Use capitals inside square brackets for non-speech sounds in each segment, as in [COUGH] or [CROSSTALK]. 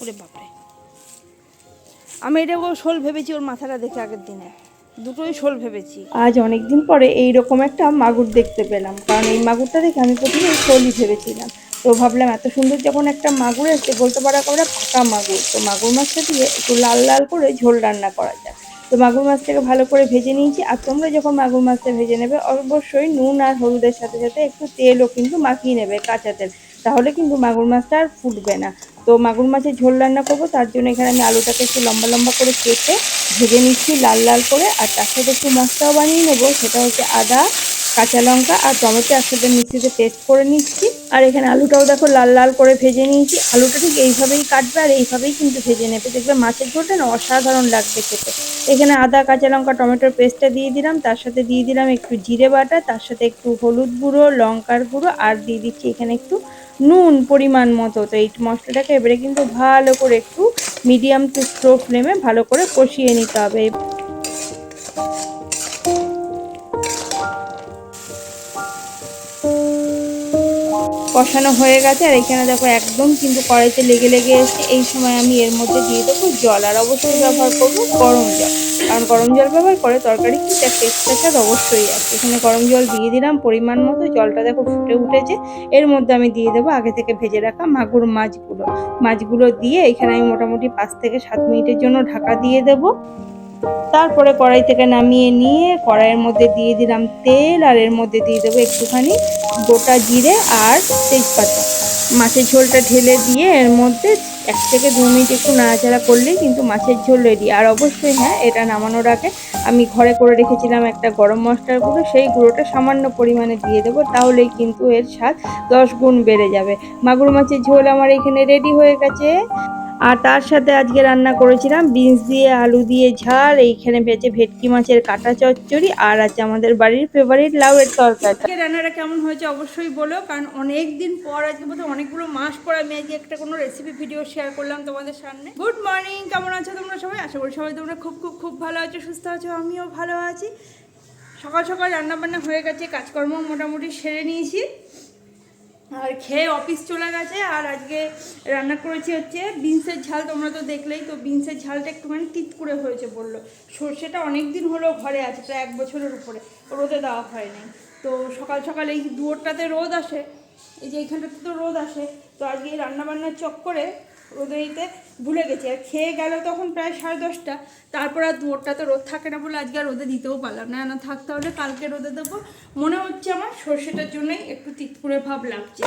ওরে বাপরে। আমি এটা ও শোল ভেবেছি, ওর মাথাটা দেখে আগের দিনে। দুটোই শোল ভেবেছি। আজ অনেক দিন পরে এই রকম একটা মাগুর দেখতে পেলাম। কারণ এই মাগুরটা দেখে আমি প্রথমে শোলই ভেবেছিলাম। তো ভাবলাম, এত সুন্দর যখন একটা মাগুর এসছে, বলতে পারা করে পাকা মাগুর। তো মাগুর মাছটা দিয়ে একটু লাল লাল করে ঝোল রান্না করা যায় তো মাগুর মাছটাকে ভালো করে ভেজে নিয়েছি। আর তোমরা যখন মাগুর মাছটা ভেজে নেবে, অবশ্যই নুন আর হলুদের সাথে সাথে একটু তেলও কিন্তু মাখিয়ে নেবে কাঁচা তেল। তাহলে কিন্তু মাগুর মাছটা আর ফুটবে না। তো মাগুর মাছের ঝোল রান্না করব, তার জন্য এখানে আমি আলুটাকে একটু লম্বা লম্বা করে কেটে ভেজে নিচ্ছি, লাল লাল করে, আর তার সাথে একটু মশলাও বানিয়ে নেব, সেটা হচ্ছে আদা কাঁচা লঙ্কা আর টমেটো একসাথে মিক্সিতে পেস্ট করে নিচ্ছি। আর এখানে আলুটাও দেখো লাল লাল করে ভেজে নিয়েছি। আলুটা ঠিক এইভাবেই কাটবে আর এইভাবেই কিন্তু ভেজে নেবে। দেখবে মাছের ঝোলটা না অসাধারণ লাগবে খেতে। এখানে আদা, কাঁচা লঙ্কা, টমেটোর পেস্টটা দিয়ে দিলাম। তার সাথে দিয়ে দিলাম একটু জিরে বাটা, তার সাথে একটু হলুদ গুঁড়ো, লঙ্কার গুঁড়ো আর দিয়ে দিচ্ছি এখানে একটু নুন পরিমাণ মতো। তো এই মশলাটাকে এবারে কিন্তু ভালো করে একটু মিডিয়াম টু স্লো ফ্লেমে ভালো করে কষিয়ে নিতে হবে। কষানো হয়ে গেছে, আর এখানে দেখো একদম কিন্তু কড়াইতে লেগে লেগে এসছে। এই সময় আমি এর মধ্যে দিয়ে দেবো জল, আর অবশ্যই ব্যবহার করব গরম জল। কারণ গরম জল ব্যবহার করে তরকারি কিন্তু একটা এক্সট্রা স্বাদ অবশ্যই আছে। এখানে গরম জল দিয়ে দিলাম, পরিমাণ মতো জলটা দেখো ফুটে উঠেছে। এর মধ্যে আমি দিয়ে দেবো আগে থেকে ভেজে রাখা মাগুর মাছগুলো। মাছগুলো দিয়ে এখানে আমি মোটামুটি পাঁচ থেকে সাত মিনিটের জন্য ঢাকা দিয়ে দেবো। তারপরে কড়াই থেকে নামিয়ে নিয়ে কড়াইয়ের মধ্যে দিয়ে দিলাম তেল আর এর মধ্যে দিয়ে দেবো একটুখানি গোটা জিরে আর তেজপাতা। মাছের ঝোলটা ঢেলে দিয়ে এর মধ্যে এক থেকে দু মিনিট একটু নাড়াচাড়া করলেই কিন্তু মাছের ঝোল রেডি আর অবশ্যই হ্যাঁ এটা নামানোর আগে আমি ঘরে করে রেখেছিলাম একটা গরম মশলার গুঁড়ো, সেই গুঁড়োটা সামান্য পরিমাণে দিয়ে দেবো, তাহলেই কিন্তু এর স্বাদ দশ গুণ বেড়ে যাবে। মাগুর মাছের ঝোল আমার এখানে রেডি হয়ে গেছে। আর তার সাথে আজকে রান্না করেছিলাম বিনস দিয়ে আলু দিয়ে ঝাল, এইখানে বেঁচে ভেটকি মাছের কাটা চচ্চড়ি, আর আছে আমাদের বাড়ির ফেভারিট লাউয়ের তরকারি। আজকে রান্নাটা কেমন হয়েছে অবশ্যই বলো, কারণ অনেক দিন পর আজকে বোধহয় অনেকগুলো মাস পর আমি আজকে একটা কোনো রেসিপি ভিডিও শেয়ার করলাম তোমাদের সামনে। গুড মর্নিং কেমন আছো তোমরা সবাই? আশা করি সবাই তোমরা খুব খুব খুব ভালো আছো, সুস্থ আছো, আমিও ভালো আছি। সকাল সকাল রান্না বান্না হয়ে গেছে কাজকর্ম মোটামুটি সেরে নিয়েছি। আর খেয়ে অফিস চলে গেছে, আর আজকে রান্না করেছি হচ্ছে বিনসের ঝাল, তোমরা তো দেখলেই তো বিনসের ঝালটা একটুখানি করে হয়েছে বলল। সর্ষেটা অনেক দিন হলো ঘরে আছে, প্রায় এক বছরের উপরে, রোদে দেওয়া হয়নি। তো সকাল সকাল এই দুয়োরটাতে রোদ আসে, এই যে এইখানটাতে তো রোদ আসে, তো আজকে এই রান্নাবান্নার চক্করে রোদে ভুলে গেছি। আর খেয়ে গেল তখন প্রায় সাড়ে দশটা। তারপর আর দুয়োরটাতে রোদ থাকে না বলে আজকে আর রোদে দিতেও পারলাম না। না থাকতে হলে কালকে রোদে দেবো। মনে হচ্ছে আমার সর্ষেটার জন্যই একটু তিতকুড়ে ভাব লাগছে।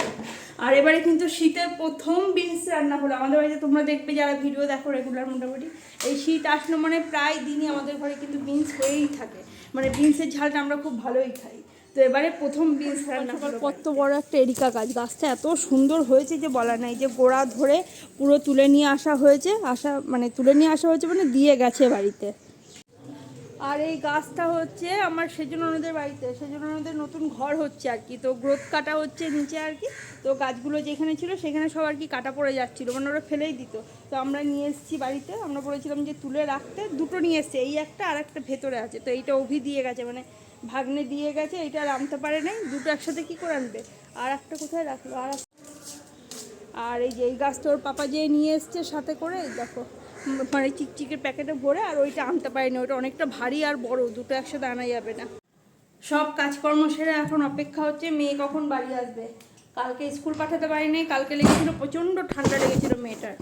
আর এবারে কিন্তু শীতের প্রথম বিনস রান্না হলো। আমাদের বাড়িতে তোমরা দেখবে যারা ভিডিও দেখো রেগুলার মোটামুটি, এই শীত আসলো মানে প্রায় দিনই আমাদের ঘরে কিন্তু বিনস হয়েই থাকে। মানে বিনসের ঝালটা আমরা খুব ভালোই খাই। তো এবারে প্রথম বিনস রান্না কত বড় একটা এরিকা গাছ। গাছটা এত সুন্দর হয়েছে যে বলা নাই যে গোড়া ধরে পুরো তুলে নিয়ে আসা হয়েছে আসা মানে তুলে নিয়ে আসা হয়েছে মানে দিয়ে গেছে বাড়িতে। আর এই গাছটা হচ্ছে আমার সেজন্য ননদের বাড়িতে সেজন্য ননদের নতুন ঘর হচ্ছে আর কি। তো গ্রোথ কাটা হচ্ছে নিচে আর কি। তো গাছগুলো যেখানে ছিল সেখানে সব আর কি কাটা পড়ে যাচ্ছিল মানে ওরা ফেলেই দিত। তো আমরা নিয়ে এসেছি বাড়িতে আমরা বলেছিলাম যে তুলে রাখতে দুটো নিয়ে এসছে এই একটা আর একটা ভেতরে আছে। তো এইটা অভি দিয়ে গেছে মানে ভাগ্নে দিয়ে গেছে এটা আর আনতে পারে নাই। দুটো একসাথে কী করে আনবে? আর একটা কোথায় রাখল? আর আর এই যে এই গাছটা ওর পাপা যে নিয়ে এসছে সাথে করে দেখো। মানে চিকচিকের প্যাকেটে ভরে আর ওইটা আনতে পারিনি ওইটা অনেকটা ভারী আর বড়, দুটো একসাথে আনা যাবে না। সব কাজকর্ম সেরে এখন অপেক্ষা হচ্ছে, মেয়ে কখন বাড়ি আসবে? কালকে স্কুল পাঠাতে পারিনি, কালকে লেগেছিল প্রচণ্ড ঠান্ডা লেগেছিল মেয়েটার।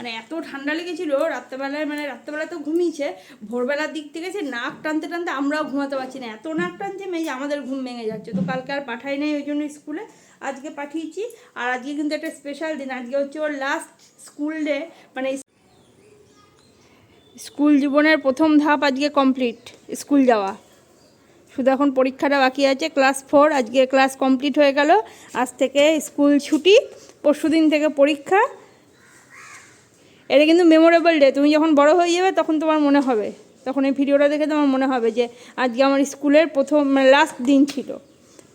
মানে এত ঠান্ডা লেগেছিল, রাত্রেবেলায় মানে রাত্রেবেলা তো ঘুমিয়েছে, ভোরবেলার দিক থেকে সে নাক টানতে টানতে আমরাও ঘুমাতে পারছি না। এত নাক টানছে মেয়ে আমাদের ঘুম ভেঙে যাচ্ছে। তো কালকে আর পাঠাই নাই ওই জন্য স্কুলে, আজকে পাঠিয়েছি। আর আজকে কিন্তু একটা স্পেশাল দিন, আজকে হচ্ছে ওর লাস্ট স্কুল ডে মানে স্কুল জীবনের প্রথম ধাপ আজকে কমপ্লিট স্কুল যাওয়া। শুধু এখন পরীক্ষাটা বাকি আছে ক্লাস ফোর আজকে ক্লাস কমপ্লিট হয়ে গেল। আজ থেকে স্কুল ছুটি পরশু দিন থেকে পরীক্ষা। এটা কিন্তু মেমোরেবল ডে তুমি যখন বড় হয়ে যাবে তখন তোমার মনে হবে। তখন এই ভিডিওটা দেখে তোমার মনে হবে যে আজকে আমার স্কুলের প্রথম মানে লাস্ট দিন ছিল।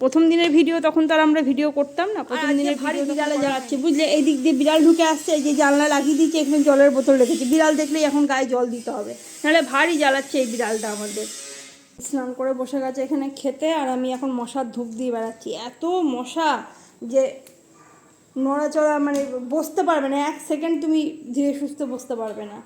প্রথম দিনের ভিডিও তখন তো আর আমরা ভিডিও করতাম না। প্রথম দিনের ভারী বিড়ালে জ্বালাচ্ছে বুঝলে? এই দিক দিয়ে বিড়াল ঢুকে আসছে এই যে জানলা লাগিয়ে দিয়েছে এখানে জলের বোতল রেখেছি। বিড়াল দেখলেই এখন গায়ে জল দিতে হবে। নাহলে ভারী জ্বালাচ্ছে এই বিড়ালটা আমাদের। স্নান করে বসে গেছে এখানে খেতে আর আমি এখন মশার ধূপ দিয়ে বেড়াচ্ছি। এত মশা যে নড়াচড়া মানে বসতে পারবে না। এক সেকেন্ড তুমি ধীরে সুস্থ বসতে পারবে না।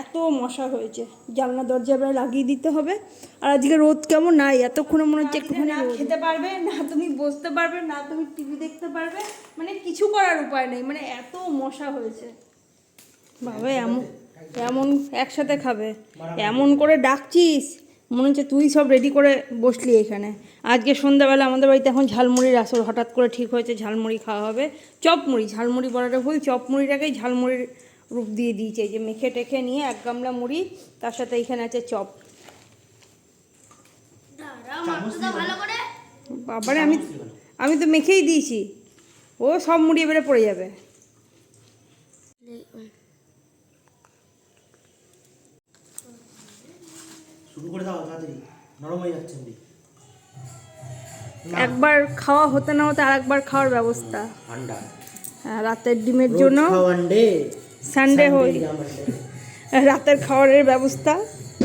এত মশা হয়েছে। জানলা দরজা এবার লাগিয়ে দিতে হবে। আর আজকে রোদ কেমন? নাই এতক্ষণে মনে হচ্ছে একটুখানি না খেতে পারবে না তুমি বসতে পারবে না তুমি টিভি দেখতে পারবে মানে কিছু করার উপায় নেই। মানে এত মশা হয়েছে। বাবা এমন এমন একসাথে খাবে। এমন করে ডাকছিস। মনে হচ্ছে তুই সব রেডি করে বসলি এখানে। আজকে সন্ধ্যাবেলা আমাদের বাড়িতে এখন ঝালমুড়ির আসর হঠাৎ করে ঠিক হয়েছে ঝালমুড়ি খাওয়া হবে। চপমুড়ি ঝালমুড়ি বলাটা ভুল চপমুড়িটাকেই ঝালমুড়ির রূপ দিয়ে দিয়েছে। যে মেখে টেখে নিয়ে এক গামলা মুড়ি তার সাথে এখানে আছে চপ। বাবারে আমি আমি তো মেখেই দিয়েছি। ও সব মুড়ি এবারে পড়ে যাবে। করে দাও তাড়াতাড়ি। নরম হয়ে যাচ্ছে একবার খাওয়া হতে না হতে আরেকবার খাওয়ার ব্যবস্থা। ঠান্ডা। হ্যাঁ, রাতের ডিমের জন্য। সানডে হয়ে [LAUGHS] রাতের খাওয়ারের ব্যবস্থা।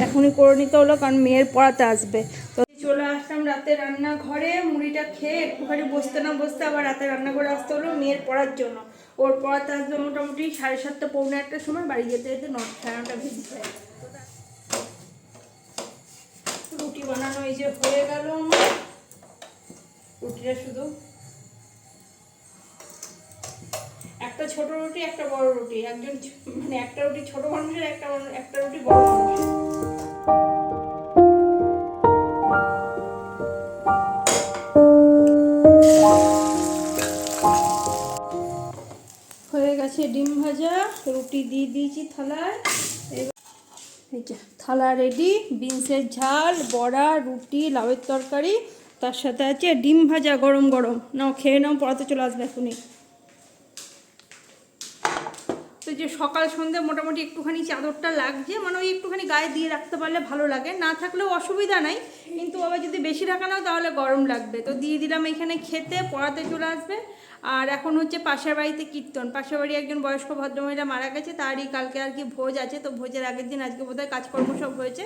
এখনই করে নিতে হলো কারণ মেয়ের পড়াতে আসবে। তো চলে আসলাম রাতে রান্না ঘরে মুড়িটা খেয়ে একটুখানি বসতে না বসতে আবার রাতে রান্না করে আসতে হলো মেয়ের পড়ার জন্য। ওর পড়াতে আসবে মোটামুটি সাড়ে সাতটা পৌনে একটার সময় বাড়ি যেতে যেতে নটা সাড়ে নটা ভেজে যায় রুটি বানানো এই যে হয়ে গেল আমার। রুটিটা শুধু। একটা ছোট রুটি, একটা বড় রুটি। একজন মানে একটা রুটি ছোট মানুষের, একটা একটা রুটি বড় মানুষের। হয়ে গেছে ডিম ভাজা, রুটি দিয়ে দিয়েছি থালায়। থালা রেডি বিনসের ঝাল, বড়া, রুটি, লাউয়ের তরকারি, তার সাথে আছে ডিম ভাজা গরম গরম। নাও, খেয়ে নাও, পড়াতে চলে আসবে এখনই। তো যে সকাল সন্ধ্যে মোটামুটি একটুখানি চাদরটা লাগছে মানে ওই একটুখানি গায়ে দিয়ে রাখতে পারলে ভালো লাগে। না থাকলেও অসুবিধা নাই, কিন্তু আবার যদি বেশি রাখা নাও তাহলে গরম লাগবে। তো দিয়ে দিলাম এখানে খেতে, পড়াতে চলে আসবে। আর এখন হচ্ছে পাশের বাড়িতে কীর্তন। পাশের বাড়ি একজন বয়স্ক ভদ্রমহিলা মারা গেছে, তারই কালকে আর কি ভোজ আছে, তো ভোজের আগের দিন আজকে বোধহয় কাজকর্ম সব হয়েছে।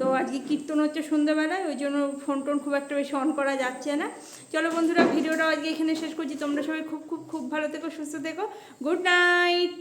তো আজকে কীর্তন হচ্ছে সন্ধ্যাবেলায়, ওই জন্য ফোন টোন খুব একটা বেশি অন করা যাচ্ছে না। চলো বন্ধুরা, ভিডিওটা আজকে এখানে শেষ করছি। তোমরা সবাই খুব খুব খুব ভালো থেকো, সুস্থ থেকো। Good night